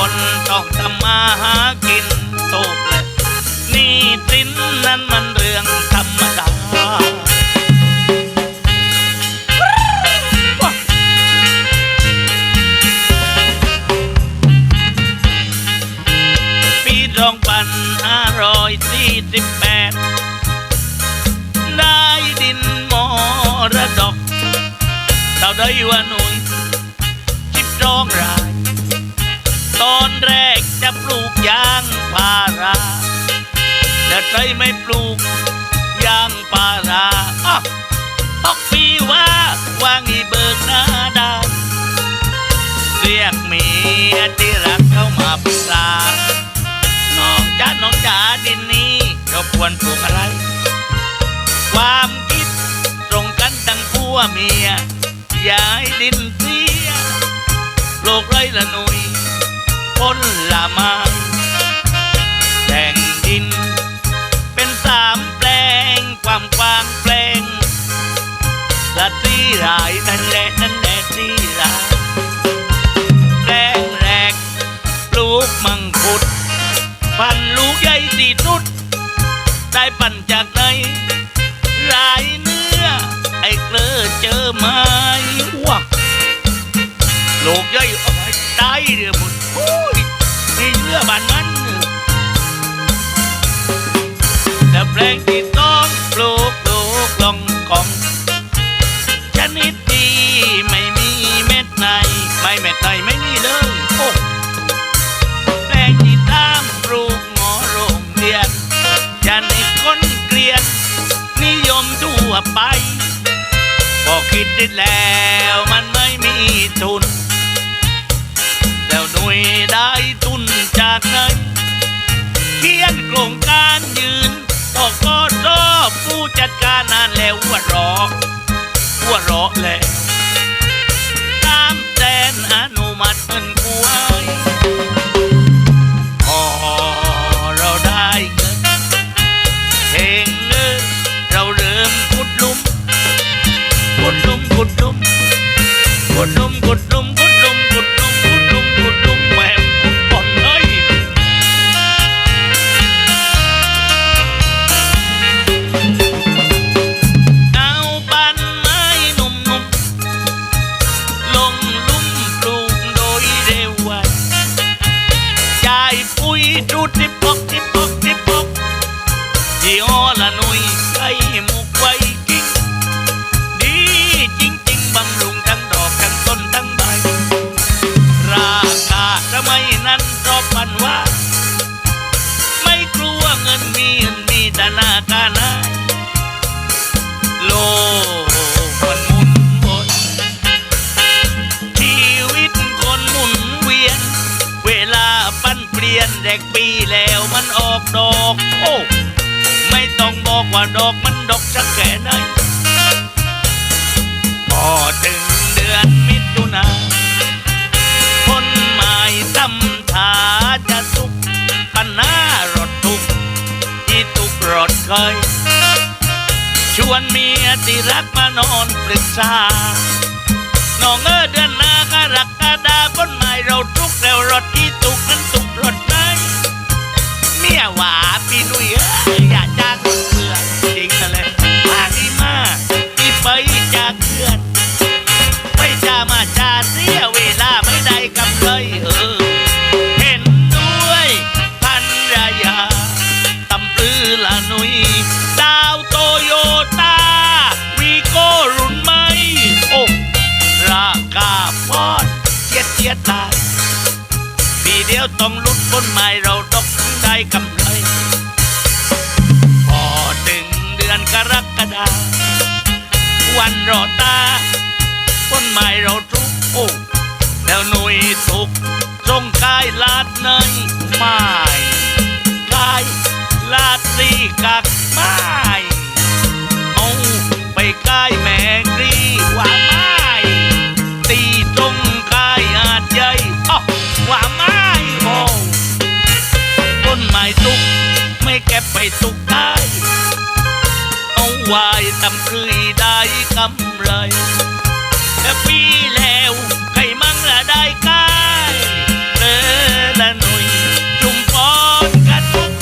คนต้องทำมาหากินโตกเลยนี่ตินนั้นมันเรื่อง ไม่ปลูกยางพาราอ้าวตอกปีว่าวางอีเบิกหน้าดานเรียกเมียที่รักเข้ามาปรึกษาน้องจ้าน้องจ๋าดินนี้เราควรปลูกอะไร ความคิดตรงกันทั้งผัวเมียย่าให้ดินเสียโลกไรละหนุยผลละมาแบ่งดิน ละที่รายนั่นแหละนั่นแหละที่รแปลงแรกปลูกมังคุด พันลูกใหญ่ตีนุด ได้ปั่นจากไหนรายเนื้อ ไอ้เกลือเจอไม้ว้าลูกใหญ่เอาไปตายเรือหมดโอ้ยนี่เรือบานนั้นแต่แปลงที่ ไดในไม่มีเลยโอ้แปลงที่ตามปลูกหมอโรงเรียนชนิดคนเกลียน นิยมทั่วไปพอคิดได้แล้วมันไม่มีทุน แล้วหน่วยได้ทุนจากไหนเขียนโครงการยืนต่อก็รอบผู้จัดการนานแล้วว่ารอหัวเราะและตาม and I ไมนั้นรอบพันว่า ไม่กลัวเงินมีเงินมีแต่หน้าการนายโลกมันหมุนวนชีวิตคนหมุนเวียน เวลาปั้นเปลี่ยนแดกปีแล้วมันออกดอก โอ้ ไม่ต้องบอกว่าดอกมันดอกสักแค่ไหน วนเมียที่รักมานอนปรึกษา น้องเออเดือนหน้ากรักกระดาบนไม้เราทุกแล้วรถที่ตุกนั้นตุกรถไหนเมียหวาพี่นุ่ยเอ้ยอย่าจัง ดียวต้องลุดบนไม้เราดอกได้กำไร พอถึงเดือนกรกฎาวันรอตาบนไม้เราทุกโอ้แล้วหนุยสุกจงกายลาดเนยไม้กายลาดสีกักไม้เอาไปกายแม่กรีว่า ก็บไปสุกได้ เอาไว้ตำรืยได้กำไรแต่ปีแล้วใครมั่งละได้กายเออละหน่อยจุ่มปอนกันทุก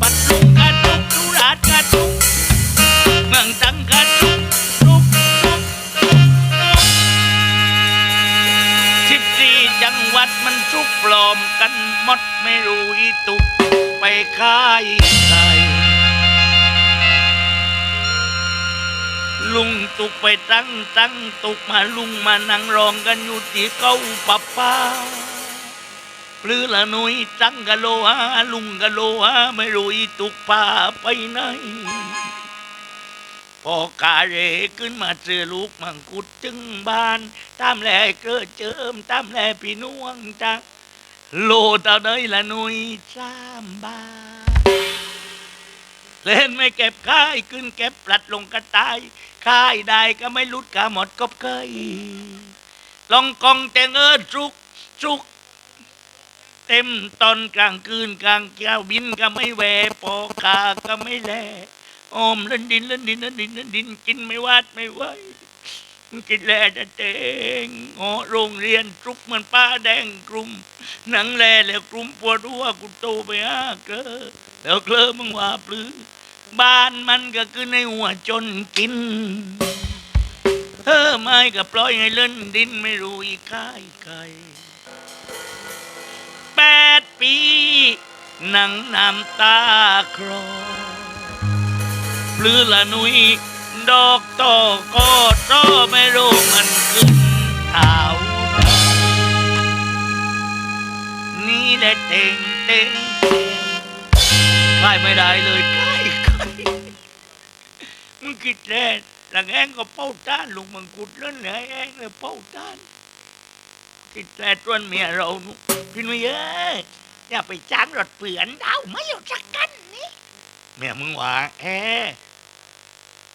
ปัดลุงกันทุกดูราดกันทุกเมืองจังกันทุกทุกทุกสิบสี่จังหวัดมันทุกปลอมกันหมดไม่รู้อีตุก ไปขายใครลุงตุกไปตั้งตั้งตุกมาลุงมานั่งรองกันอยู่ที่เก้าปับป้าหรือละหนุยตั้งกะโลหาลุงกะโลหาไม่รู้อีตุกพาไปไหนพอกาเรขึ้นมาเจอลูกมังกุดจึงบานตามแลเกิดเจิมตามแลพี่นวงจัก โลเต่าเนยละหนุยสามบาทเล่นไม่เก็บค่ายขึ้นเก็บปลัดลงกระต่ายค่ายได้ก็ไม่ลุดกาหมดกบเคยลองกองแต่เงินจุกจุก เต็มตอนกลางคืนกลางเจ้าบินก็ไม่แหวปอคาก็ไม่แลออมเล่นดินเล่นดินเล่นดินเล่นดินกินไม่วาดไม่ไหว กินแลจะเตงงอโรงเรียนจุกมือนป้าแดงกลุ่มหนังแลแล้วกลุ่มปวดหัวกูโตไปห้าเกลอแล้วเกลอมึงว่าปลื้อบ้านมันก็คือในหัวจนกินเออไม่ก็ปล่อยให้เล่นดินไม่รู้อีกค่ายใครแปดปีหนังน้ำตาคลอปลือละนุย ดอกตอก็ตอไม่รู้มันขึ้นเท้านี่แหละเต็งเต็งขายไม่ได้เลยขายขายมึงคิดแล้หลังแองก็เป้าต้านลุงมังกุดเล่นเหลือแองเลยเป้าต้านคิดแล้ต้นเมียเราพี่นุ้ยเอ้ยอย่าไปจ้างรถเปลือนดาวไม่อยู่สักกันนี่เมียมึงว่าแอ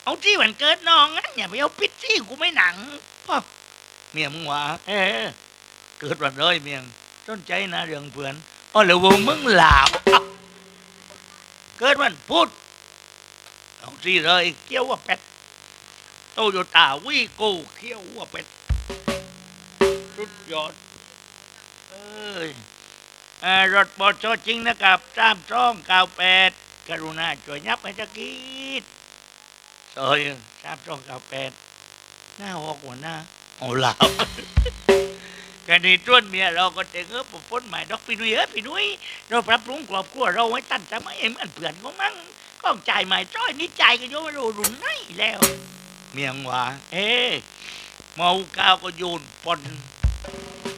เอาที่วันเกิดน้องงั้นอย่าไปเอาพิษที่กูไม่หนังพ่อเมียมึงว่าแอเกิดวันเลยเมียงสนใจนะเรื่องเพื่อนอ๋อแล้ววงมึงหลาวเกิดวันพุธเอาที่เลยเกี้ยวว่าเป็ดโตโยต้าวีโก้เขี้ยวว่าเป็ดสุดยอดเอ้ยเอ่อรถบอชอจริงนะครับสามช่องเก้าแปดกรุณาช่วยยับให้ตะกี้ ซอยสามช่องเก้าแปดหน้าหอกหัวหน้าโอ้ลาวกันนี้ต้นเมียเราก็เจงเออปพ้นใหม่ดอกพี่นุ้ยเออพี่นุ้ยเราปรับปรุงครอบครัวเราไว้ตั้งแต่ไม่เอ็มอันเผื่อนก็มั่งก้องจ่ายใหม่จ้อยนี่จ่ายกันโยไม่รู้รุ่นไหนแล้ว เมียงว่าเอ๊ะเมาก้าวก็โยนปอน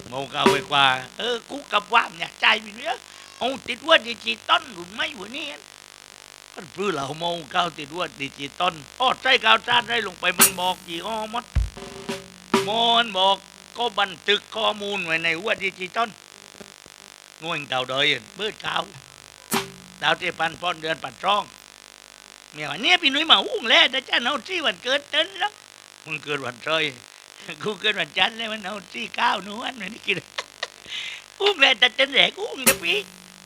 เมาเกาไปกว่า เออกูกับว่ามเนี่ยใจมีเนื้อเอาติดว่าดิจิตอลหรือไม่วะเนี่ย มันพื้นเราเมาเก้าติดว่าดิจิตอลอ้อใจกาวจานได้ลงไปมันบอกยี่ห้อมดมอนบอกก็บันทึกข้อมูลไว้ในว่าดิจิตอลงวยเก่าเดยเบิดเก่าดาวเทพันพอนเดือนปัดร่องเมียว่าเนี่ยพี่นุ้ยมาอุ้งแล้วนะจ้าเอาที่วันเกิดเต้นแล้วมึงเกิดวันเจยกูเกิดวันจันทร์เลยมันเอาที่เก้าหนวันมันนี่กินอุ้งแลแต่เต้นแหลกอุ้งนะพี่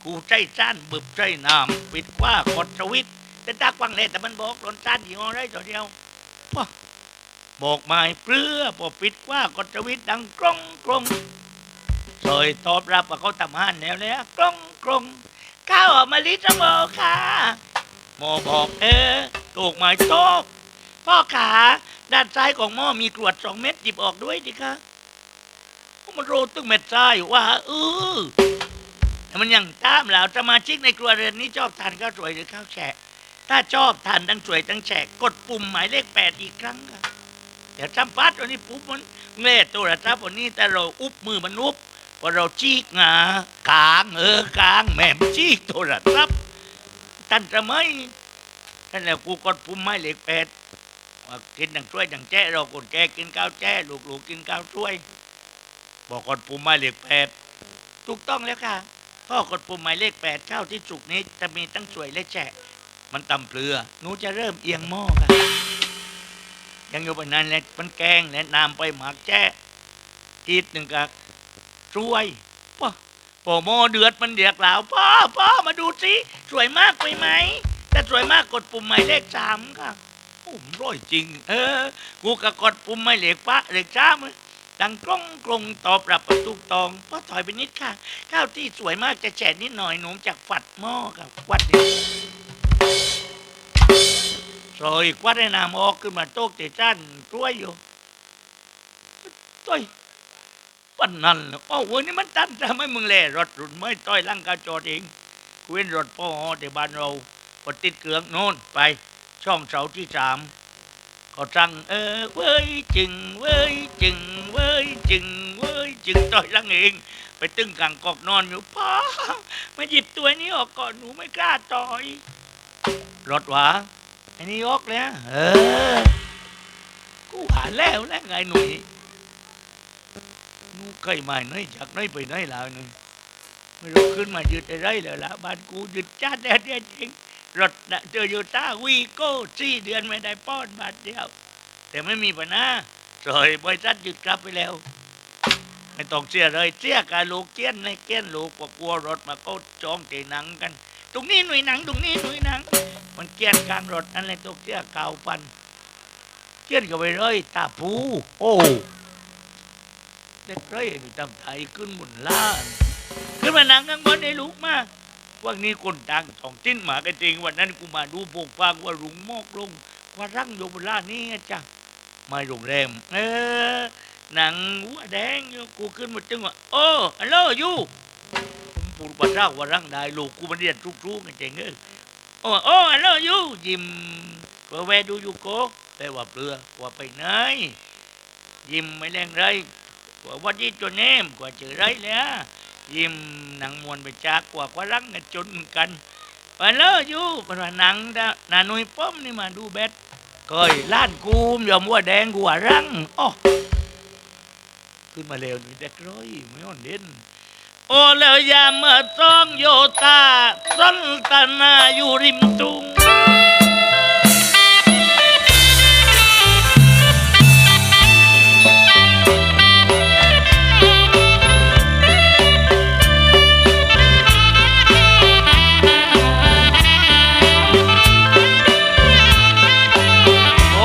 กูใจสั้นบึบใจน้ำปิดว่ากดสวิตแต่ตากวังแลยแต่มันบอกหลนสั้นยี่ห้อไรตัวเดียวบอกไม่เปลือพอปิดว่ากดสวิตดังกรงกรงซอยตอบรับว่าเขาทำห้านแนวเนี้ยกรงกรงข้าวออกมาลิตรโมค่ะหมอบอกเออถูกหมายโต๊ะพ่อขาด้านซ้ายของหม้อมีกรวดสองเม็ดหยิบออกด้วยดิคะมันโรตึงเม็ดซ้ายว่าเออ มันยังตามแล้วสมาชิกในครัวเรือนนี้ชอบทานข้าวสวยหรือข้าวแฉะ ถ้าชอบทานทั้งสวยทั้งแฉะกดปุ่มหมายเลขแปดอีกครั้งค่ะเดี๋ยวจำปัดวันนี้ปุ๊บมันเล่ตัวระทับวันนี้แต่เราอุบมือมันอุบพอเราจีกงากลางเออกลางแม่จีกตัวระทับทันสมัยนั่นแหละกูกดปุ่มหมายเลขแปดว่ากินดังช่วยดังแจ้เราคนแก่กินข้าวแจ้ลูกๆกินข้าวช่วย บอกกดปุ่มหมายเลขแปดถูกต้องแล้วค่ะ พ่อกดปุ่มหมายเลขแปดข้าวที่สุกนี้จะมีทั้งสวยและแฉะ มันตำเปลือหนูจะเริ่มเอียงหม้อค่ะยังอยู่บนนั้นแหละมันแกงและน้ำไปหมักแจ้อีกหนึ่งกะช่วยพ่อพอหม้อเดือดมันเดือดแล้วพ่อพ่อมาดูสิสวยมากไปไหมแต่สวยมากกดปุ่มหมายเลขสามค่ะโอ้มร่อยจริง เออ กูกะกดปุ่มไม่เล็กปะเล็กช้ามัน ดังกล้องกลงตอบรับประตูตองพ่อถอยไปนิดค่ะ ข้าวที่สวยมากจะแฉะนิดหน่อยหนูจากฝัดหม้อกับควัดนี่ซอยควัดให้น้ำออกขึ้นมาโต๊ะเตจ้านกล้วยอยู่ต้อยปันนั่นเหรอโอ้โหนี่มันตันทำไมมึงแล่รถรุ่นไม่ต้อยลังกาจอดเองเว้นรถพ่อฮอแต่บ้านเราพอติดเครื่องโน่นไป ช่องเสาที่สาม ก็สั่งเออเว้ยจึงเว้ยจึงเว้ยจึงเว้ยจึงต้อยลังเอง ไปตึ้งกลางกอกนอนอยู่พ่อมาหยิบตัวนี้ออกก่อนหนูไม่กล้าต่อยรถหวาไอ้นี่ออกแล้วเออกูหาแล้วแล้วไงหนุ่ยหนูเคยมาไหนจากไหนไปไหนแล้วหนุ่ยไม่รู้ขึ้นมายืดอะไรแล้วล่ะบ้านกูยืดจ้าแดดเดียวจริง รถน่ะเจออยู่ต้าวีโก้สี่เดือนไม่ได้ป้อนบาทเดียว แต่ไม่มีปัญหาสอยบริษัทหยุดกลับไปแล้ว ไม่ต้องเสียเลยเสียการลูกเกี้ยนในเกี้ยนลูกกว่ากลัวรถมาก็จองเตหนังกัน ตรงนี้หน่วยหนัง ตรงนี้หน่วยหนัง มันเกี้ยนกลางรถนั่นเลยตกเสียเก่าปันเกี้ยนก็ไปเลยตาผูโอ้เด็กเลยนี่ทำไทยขึ้นบนล่างขึ้นมานังข้างบนได้ลุกมา วันนี้คนต่างทองจิ้นหมากันจริง วันนั้นกูมาดูโปกฟางว่ารุงมอกลงว่ารังอยู่บล่านี่จ้ะไม่โรงแรมเออหนังหัวแดงอยู่กูขึ้นมาจึงว่าโอ้ฮัลโหลยูผมพูดภาษาว่ารังได้ลูกกูมันเรียนทุกๆกันจริงเออโอ้โอ้ฮัลโหลยูยิ้มเพื่อแวดูยูโกแปลว่าเปลือว่าไปไหนยิ้มไม่แรงไรว่าวัดยี่จนเนมกว่าเจอไรแล้ว ยิ้มหนังมวนไปจากกว่ากว่ารังกันจนกันไปเลยอยู่เป็นว่าหนังดานานุยป้อมนี่มาดูแบดเคยล้านกูมยอมว่าแดงกูว่ารังอ๋อขึ้นมาเร็วนี่เด็กร้อยไม่อ่อนเด่นโอ้แล้วยามเมื่อต้องโยตาสันตนาอยู่ริมตุง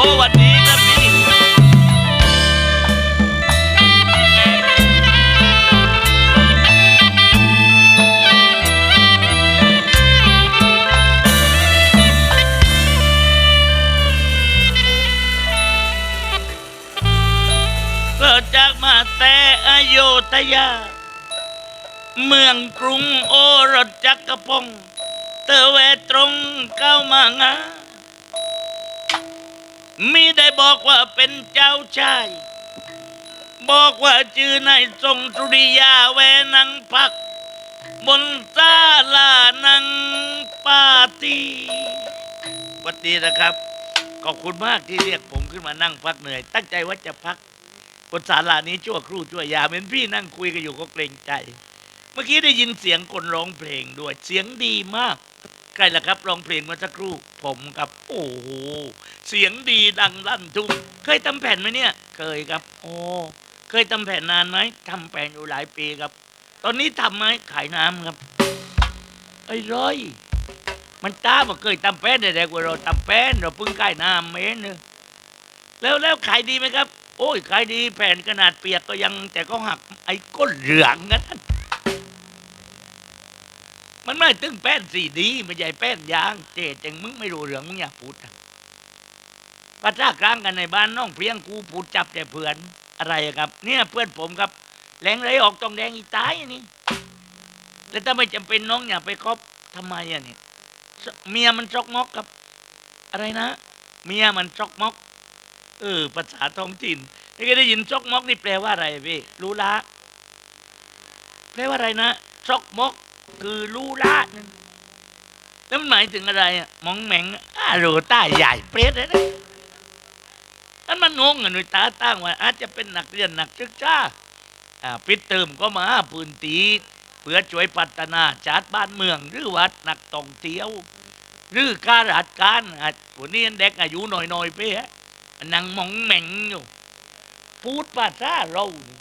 โอ้วันนี้ครับพี่เกิดจากมาแต่อโยธยา เมืองกรุงโอรสจักรพงศ์เตอแวตรงเข้ามางา มีได้บอกว่าเป็นเจ้าชาย บอกว่าชื่อนายทรงสุริยาแวนังพัก บนศาลานังปาตีวัสดีนะครับ ขอบคุณมากที่เรียกผมขึ้นมานั่งพักเหนื่อย ตั้งใจว่าจะพักบนศาลานี้ชั่วครู่ชั่วยามเหมือนพี่นั่งคุยกันอยู่ก็เกรงใจ เมื่อกี้ได้ยินเสียงคนร้องเพลงด้วยเสียงดีมาก รล่ะครับร้องเพลงเมื่อสักครู่ผมครับ โอ้โหเสียงดีดังลั่นทุ่งเคยทำแผ่นไหมเนี่ย เคยครับ โอ้เคยทำแผ่นนานไหมทำแผ่นอยู่หลายปีครับ ตอนนี้ทำไหมขายน้ำครับไอ้ร้อยมันตาบอกเคยทำแป้นแต่กว่าเราทำแป้นเราเพิ่งขายน้ำเมนนึงแล้วแล้วขายดีไหมครับ โอ้ยขายดีแผ่นขนาดเปียกก็ยังแต่ก็หักไอ้ก้นเหลืองนั้น มันไม่ตึงแป้นสีดีไม่ใช่แป้นยาง เจ๊จังมึงไม่รู้เรื่องมึงอย่าพูดนะภาษากลางกันในบ้านน้องเพียงกูพูดจับแต่เพื่อนอะไรครับ เนี่ยเพื่อนผมครับแหลงไรออกตองแดงอีตายอันนี่แล้วถ้าไม่จำเป็นน้องอย่าไปคบทำไมอะเนี่ยเมียมันจอกมอกครับ อะไรนะ เมียมันจอกมอก เออภาษาท้องถิ่นนี่ก็ได้ยินจอกมอกนี่แปลว่าอะไรพี่รู้ละแปลว่าอะไรนะจอกมอก คือรู้ละนั่นแล้วมันหมายถึงอะไรอะมองแหมงอาโรต้าใหญ่เปรตเลยนะนั่นมันงงอะหนุ่ยตาตั้งว่าอาจจะเป็นนักเรียนนักศึกษาอ่าปิดเติมก็มาพื้นตีเพื่อช่วยพัฒนาชาติบ้านเมือง หรือวัดนักท่องเที่ยว หรือข้าราชการอะวันนี้เด็กอายุหน่อยๆไปฮะนั่งมองแหมงอยู่พูดภาษาเรานี่